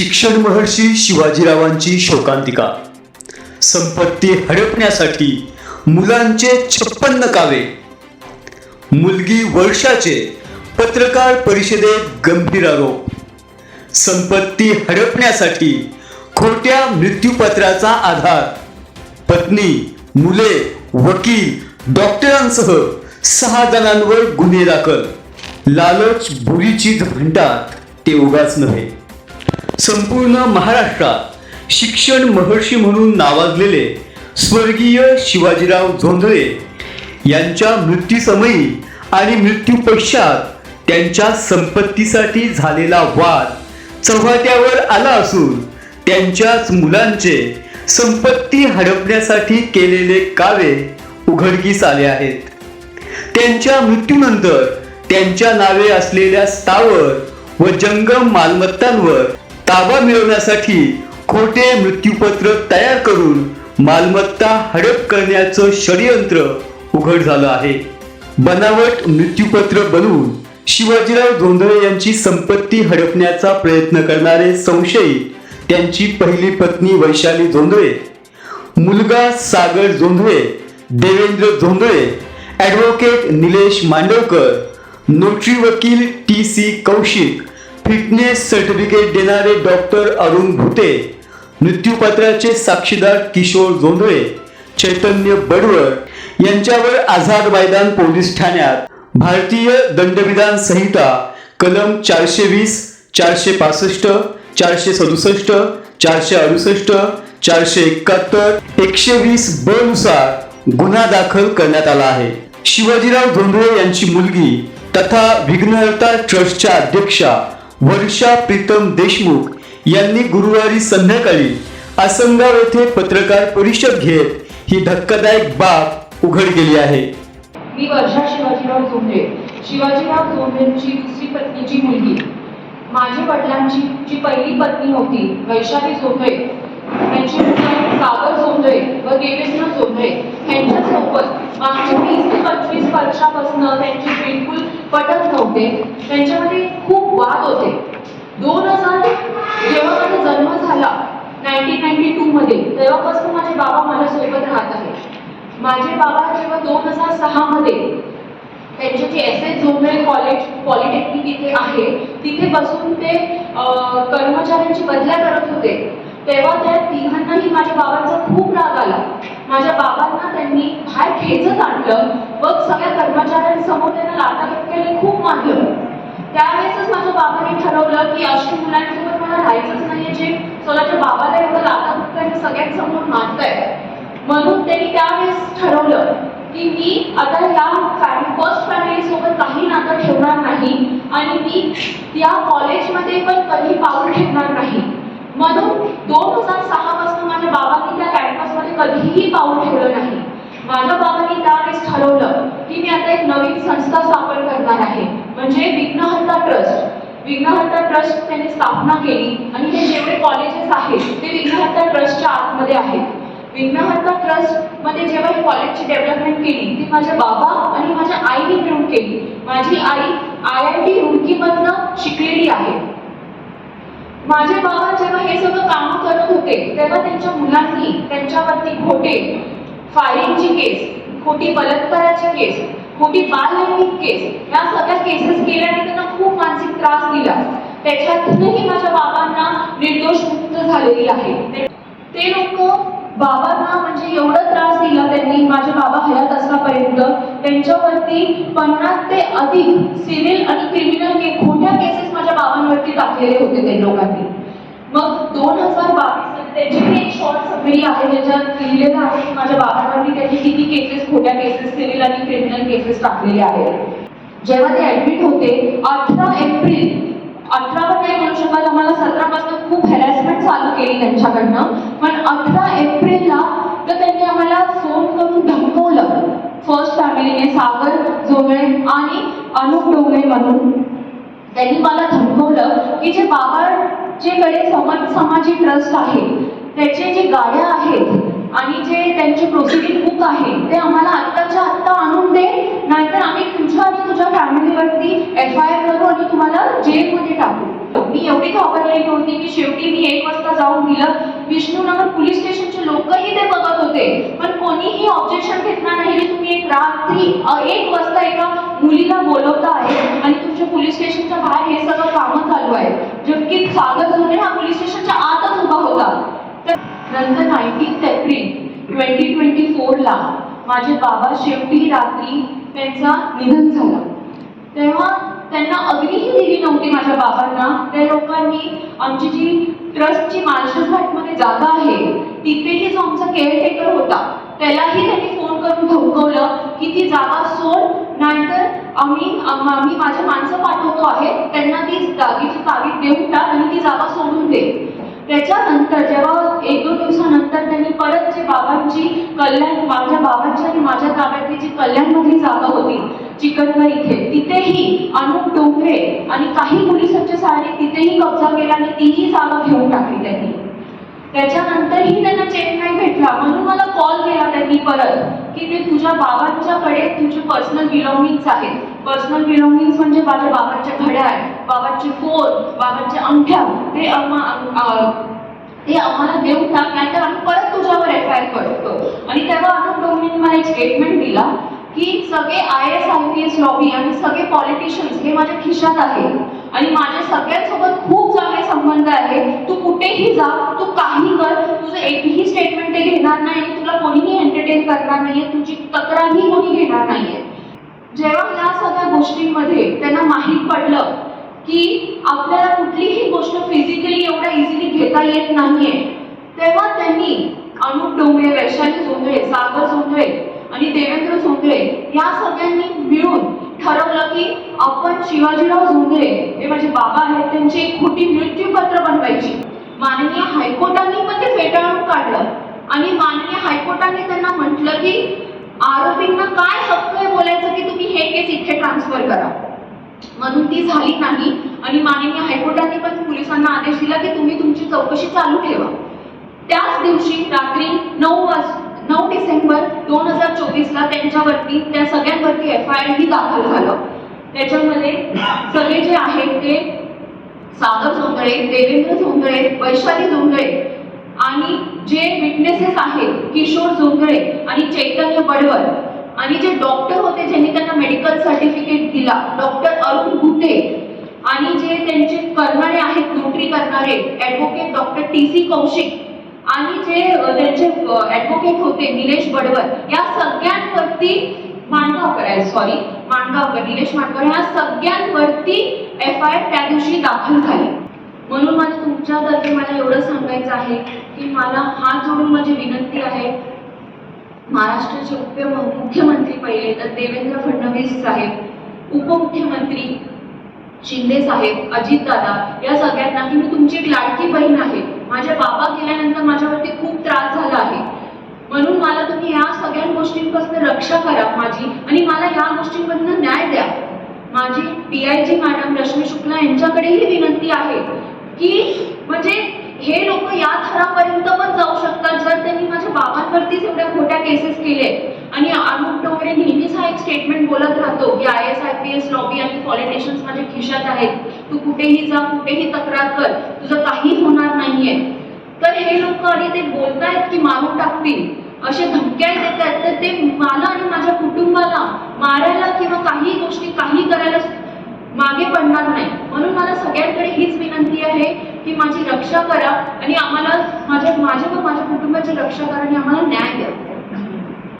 शिक्षण महर्षी शिवाजीरावांची शोकांतिका. संपत्ती हडपण्यासाठी मुलांचे छप्पन्न कावे. मुलगी वर्षाचे पत्रकार परिषदेत गंभीर आरोप. संपत्ती हडपण्यासाठी खोट्या मृत्यूपत्राचा आधार. पत्नी मुले वकील डॉक्टरांसह सहा जणांवर गुन्हे दाखल. लालच बुरीची म्हणतात ते उगाच नव्हे. संपूर्ण महाराष्ट्रात शिक्षण महर्षी म्हणून नावाजलेले स्वर्गीय शिवाजीराव झोंधळे यांच्या मृत्यूसमयी आणि मृत्यूपश्चात त्यांच्या संपत्तीसाठी झालेला वाद चव्हाट्यावर आला असून त्यांच्याच मुलांचे संपत्ती हडपण्यासाठी केलेले कावे उघडकीस आले आहेत. त्यांच्या मृत्यूनंतर त्यांच्या नावे असलेल्या स्थावर व जंगम मालमत्तांवर ताबा मिळवण्यासाठी खोटे मृत्यूपत्र तयार करून मालमत्ता हडप करण्याचं षडयंत्र उघड झालं आहे. बनावट मृत्यूपत्र बनवून शिवाजीराव धोंदळे यांची संपत्ती हडपण्याचा प्रयत्न करणारे संशयित त्यांची पहिली पत्नी वैशाली जोंधळे मुलगा सागर जोंधळे देवेंद्र जोंधळे ॲडव्होकेट निलेश मांडवकर नोटरी वकील T C Kaushik fitness certificate देणारे डॉक्टर अरुण भुते मृत्यूपत्राचे साक्षीदार किशोर जोंधळे चैतन्य बडवळ यांच्यावर आझाद मैदान पोलीस ठाण्यात. भारतीय दंडविधान संहिता कलम चारशे वीस चारशे पासष्ट चारशे सदुसष्ट चारशे अडुसष्ट चारशे एकाहत्तर एकशे वीस ब नुसार गुन्हा दाखल करण्यात आला आहे. शिवाजीराव धोंडळे यांची मुलगी तथा विघ्नहर्ता ट्रस्टच्या अध्यक्षा वर्षा प्रीतम देशमुख यांनी गुरुवारी संध्याकाळी आसनगाव येथे पत्रकार परिषद घेत ही धक्कादायक बाब उघड केली आहे. मी वर्षा शिवाजीराव जोंधळे शिवाजीराव जोंधळेंची दुसरी पत्नीची मुलगी. माझ्या वडिलांची जी पहिली पत्नी होती वैशाली जोंधळे त्यांची सागर जोंधळे व देवेंद्र जोंधळे यांच्यासोबत मागच्या वीस ते पंचवीस वर्षापासून त्यांचे बिलकुल पटत नव्हते. त्यांच्यामध्ये खूप वाद होते. दोन हजार जेव्हा माझा जन्म झाला नाईन्टीन नाईन्टी टू मध्ये तेव्हापासून माझे बाबा माझ्यासोबत राहत आहे माझे बाबा जेव्हा दोन हजार सहा मध्ये त्यांचे जे S S Zombale college polytechnic इथे आहे तिथे बसून ते कर्मचाऱ्यांची बदल्या करत होते. तेव्हा त्या तिघांनाही माझ्या बाबांचा खूप राग आला. माझ्या बाबांना त्यांनी बाहेर खेचत आणलं. व सगळ्या कर्मचाऱ्यांसमोर त्यांना लाटाफटक्याने खूप मारलं. त्यावेळेसच माझ्या बाबांनी ठरवलं की अशा मुलांसोबत मला राहायचंच नाहीये जे स्वतःच्या बाबाला एवढं लाटाफटक्याने सगळ्यांसमोर मारताय म्हणून त्यांनी त्यावेळेस ठरवलं की मी आता या फॅमिली फर्स्ट फॅमिली सोबत काही नातं ठेवणार नाही आणि मी या कॉलेजमध्ये पण कधी पाऊल ठेवणार नाही. म्हणून दोन हजार सहा पासून माझ्या बाबांनी त्या कॅम्पसमध्ये कधीही पाऊल ठेवलं नाही. माझ्या बाबांनी त्यावेळेस ठरवलं की मी आता एक नवीन संस्था स्थापन करणार आहे. म्हणजे विघ्नहर्ता ट्रस्ट. विघ्नहर्ता ट्रस्ट त्यांनी स्थापना केली आणि हे जेवढे कॉलेजेस आहेत ते विघ्नहर्ता ट्रस्टच्या आतमध्ये आहेत. विघ्नहर्ता ट्रस्टमध्ये जेव्हा ही कॉलेजची डेव्हलपमेंट केली ती माझ्या बाबा आणि माझ्या आईने मिळून केली. माझी आई आय आय टी रुडकीमधनं शिकलेली आहे. माझे बाबा जेव्हा हे सगळं काम करत होते तेव्हा त्यांच्या मुलांनी त्यांच्यावरती खोटे फायरिंगची केस खोटी बलात्काराची केस खोटी बाललैंगिक केस या सगळ्या केसेस केल्याने त्यांना खूप मानसिक त्रास दिला. त्याच्यातूनही माझ्या बाबांना निर्दोष मुक्त झालेली आहे. ते- लोक बाबांना म्हणजे एवढा त्रास दिला त्यांनी माझे बाबा हयात असल्यापर्यंत त्यांच्यावरती पन्नास ते अधिक सिव्हिल आणि क्रिमिनल के खोट्या केस माझ्या टाकलेले होते ते लोकांनी मग दोन हजार बावीस त्याची एक शॉर्ट समरी आहे ज्याच्यात लिहिलेलं आहे की माझ्या बाबांवरती त्यांनी किती केसेस खोट्या केसेस सिव्हिल आणि क्रिमिनल केसेस टाकलेले आहेत. जेव्हा ते ऍडमिट होते अठरा एप्रिल अठरावर नाही म्हणू शकत आम्हाला सतरापासून खूप हॅरॅसमेंट चालू केली त्यांच्याकडनं. पण अठरा एप्रिलला तर त्यांनी आम्हाला फोन करून धमकवलं. फर्स्ट फॅमिलीने सागर जोगळे आणि अनुप डोंगळे म्हणून. त्यांनी मला धमकवलं की जे बाबांचेकडे समाज समाजी ट्रस्ट आहे त्याचे जे गाड्या आहेत आणि जे त्यांचे प्रोसिडिंग बुक आहे ते आम्हाला आत्ताच्या आत्ता आणून दे नाहीतर आम्ही तुझ्या आणि तुझ्या फॅमिलीवरती एफ आय आर करू आणि तुम्हाला जेलमध्ये टाकू. मी एवढी घाबरलेली होती की शेवटी मी एक वाजता जाऊन दिलं. विष्णूनगर पोलीस स्टेशनचे लोकही ते बघत होते. पण कोणीही ऑब्जेक्शन घेतला नाही. तुम्ही एक रात्री एक वाजता एका मुलीला बोलवता आहे आणि तुमच्या पोलीस स्टेशनच्या बाहेर हे सगळं कामं चालू आहे. जबकी सागर जोने हा पोलीस स्टेशनच्या आतच उभा होता. तर नंतर नाईन्टीन एप्रिल ट्वेंटी ट्वेंटी फोरला माझे बाबा शेवटी रात्री त्यांचा निधन झाला. तेव्हा त्यांना अग्नीही दिली नव्हती माझ्या बाबांना. त्या लोकांनी आमची जी ट्रस्टची माळशेजघाटमध्ये जागा आहे तिथेही जो आमचा केअरटेकर होता त्यालाही त्यांनी फोन करून धमकवलं की ती जागा सोड आम्ही आम- आम्ही माझे माणसं पाठवतो आहे त्यांना ती जागेची तारीख देऊन टाक आणि ती जागा सोडून दे. त्याच्यानंतर जेव्हा एक दोन दिवसानंतर त्यांनी परत जे बाबांची कल्याण माझ्या बाबांची आणि माझ्या ताब्यातली जी कल्याणमधली जागा होती चिकनगर इथे तिथेही अनुप डोंगरे आणि काही पोलिसांच्या सहाय्याने तिथेही कब्जा केला आणि तीही जागा घेऊन टाकली त्यांनी. त्याच्यानंतरही त्यांना चेक नाही भेटला. म्हणून मला कॉल केला त्यांनी परत की ते तुझ्या बाबांच्याकडे तुझे पर्सनल बिलॉंगिंग्स आहेत. पर्सनल बिलॉंगिंग्स म्हणजे माझ्या बाबांच्या घड्याळ बाबांचे फोन बाबांच्या अंगठ्या. ते आम्हा- ते आम्हाला देऊन टाक नाहीतर आम्ही परत तुझ्यावर एफ आय आर करतो. आणि तेव्हा अनुप डोंगरेंनी मला एक स्टेटमेंट दिला की सगळे I S I P S lobby आणि सगळे पॉलिटिशियन्स हे माझ्या खिशात आहे आणि माझ्या सगळ्यांसोबत खूप चांगले संबंध आहे. तू कुठेही जा तू काही कर. तुझं एकही स्टेटमेंट ते घेणार नाही तुला कोणीही एंटरटेन करणार नाहीये. तुझी तक्रारही कोणी घेणार नाहीये. जेव्हा या सगळ्या गोष्टींमध्ये त्यांना माहीत पडलं की आपल्याला कुठलीही गोष्ट फिजिकली एवढ्या इझिली घेता येत नाहीये तेव्हा त्यांनी अनुप डोंगरे वैशाली झोंगळे सागर झोंगळे आणि देवेंद्र झोंगळे या सगळ्यांनी मिळून ठरवलं की आपण शिवाजीराव झोंगळे हे माझे बाबा आहेत त्यांची एक खोटी मृत्यूपत्र बनवायची. माननीय हायकोर्टाने पण ते फेटाळून काढलं. आणि माननीय हायकोर्टाने त्यांना म्हटलं की आरोपींना काय हक्क आहे बोलायचं की तुम्ही हे केस इथे ट्रान्सफर करा. म्हणून ती झाली नाही. आणि माननीय हायकोर्टाने पण पोलिसांना आदेश दिला की तुम्ही तुमची चौकशी चालू ठेवा. त्याच दिवशी रात्री नऊ वाज नऊ डिसेंबर दोन हजार चोवीसला त्यांच्यावरती त्या सगळ्यांवरती एफ आय आर ही दाखल झालं. त्याच्यामध्ये सगळे जे आहेत ते सागर झोंगळे देवेंद्र झोंगळे वैशाली झोंगळे आणि जे विटनेसेस आहेत किशोर झोंगळे आणि चैतन्य बडवर आणि जे डॉक्टर होते ज्यांनी त्यांना मेडिकल सर्टिफिकेट दिला डॉक्टर अरुण गुटे आणि जे त्यांचे करणारे आहेत नोकरी करणारे advocate doctor T C Kaushik आणि जे त्यांचे ॲडव्होकेट होते निलेश बडवर या सगळ्यांवरती माणगावकर आहे सॉरी माणगावकर निलेश माणगावकर या सगळ्यांवरती एफ त्या दिवशी दाखल झाली. म्हणून मला तुमच्यातर्फे मला एवढं सांगायचं आहे की मला हात जोडून माझी विनंती आहे. महाराष्ट्राचे उप मुख्यमंत्री पहिले तर देवेंद्र फडणवीस साहेब उपमुख्यमंत्री शिंदे साहेब अजितदादा या सगळ्यांना की मी तुमची एक लाडकी बहीण आहे. माझ्या बाबा गेल्यानंतर माझ्यावरती खूप त्रास झाला आहे. म्हणून मला तुम्ही या सगळ्या गोष्टींपासून रक्षा करा माझी. आणि मला या गोष्टींमधनं न्याय द्या. माझी P I G madam Rashmi Shukla यांच्याकडेही विनंती आहे की म्हणजे हे लोक या थरापर्यंत पण जाऊ शकतात. जर त्यांनी माझ्या बाबांवरतीच एवढ्या खोट्या केसेस केले आणि अनुप डोंगरे नेहमीच हा एक स्टेटमेंट बोलत राहतो की I S I P S lobby आणि पॉलिटिशियन्स माझ्या खिशात आहेत. तू कुठेही जा कुठेही तक्रार कर. तुझं काही होणार नाहीये. तर हे लोक आणि ते बोलतायत की मारून टाकतील. असे धमक्या देतात तर ते मला आणि माझ्या कुटुंबाला मारायला किंवा काही गोष्टी काही करायला मागे पडणार नाही. म्हणून मला सगळ्यांकडे हीच विनंती आहे की माझी रक्षा करा आणि आम्हाला माझ्या माझ्या व माझ्या कुटुंबाची रक्षा करा आणि आम्हाला न्याय द्या.